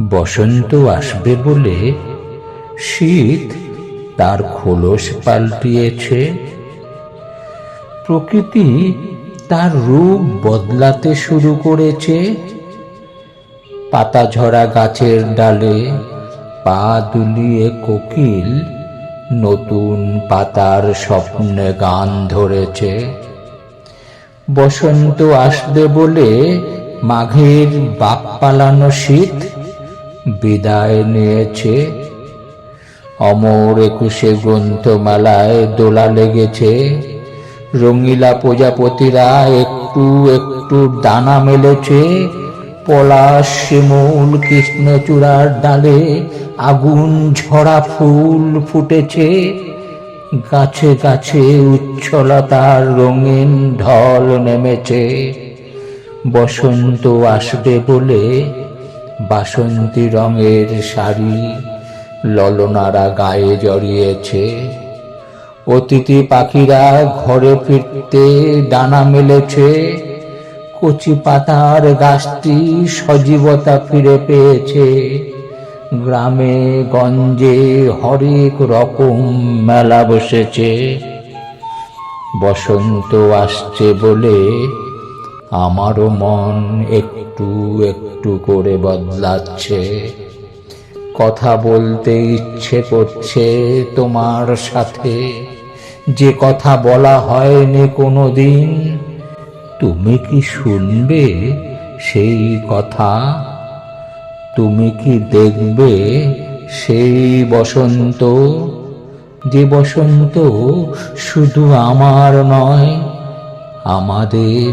বসন্ত আসবে বলে শীত তার খোলস পাল্টিয়েছে। প্রকৃতি তার রূপ বদলাতে শুরু করেছে। পাতা ঝরা গাছের ডালে পা দুলিয়ে কোকিল নতুন পাতার স্বপ্নে গান ধরেছে। বসন্ত আসবে বলে মাঘের বাপ পালানো শীত বিদায় নিয়েছে। অমর একুশে গ্রন্থমালায় দোলা লেগেছে। রঙিলা প্রজাপতিরা একটু একটু দানা মেলেছে। পলাশ, শিমুল, কৃষ্ণচূড়ার ডালে আগুন ঝরা ফুল ফুটেছে। গাছে গাছে উচ্ছলতার রঙিন ঢল নেমেছে। বসন্ত আসবে বলে বাসন্তী রঙের শাড়ি ললনারা গায়ে জড়িয়েছে। অতিথি পাখিরা ঘরে ফিরতে ডানা মেলেছে। কচি পাতার গাছটি সজীবতা ফিরে পেয়েছে। গ্রামে গঞ্জে হরেক রকম মেলা বসেছে। বসন্ত আসছে বলে আমারও মন একটু একটু করে বদলাচ্ছে। কথা বলতে ইচ্ছে করছে তোমার সাথে। যে কথা বলা হয়নি কোনো দিন তুমি কি শুনবে সেই কথা? তুমি কি দেখবে সেই বসন্ত? যে বসন্ত শুধু আমার নয়, আমাদের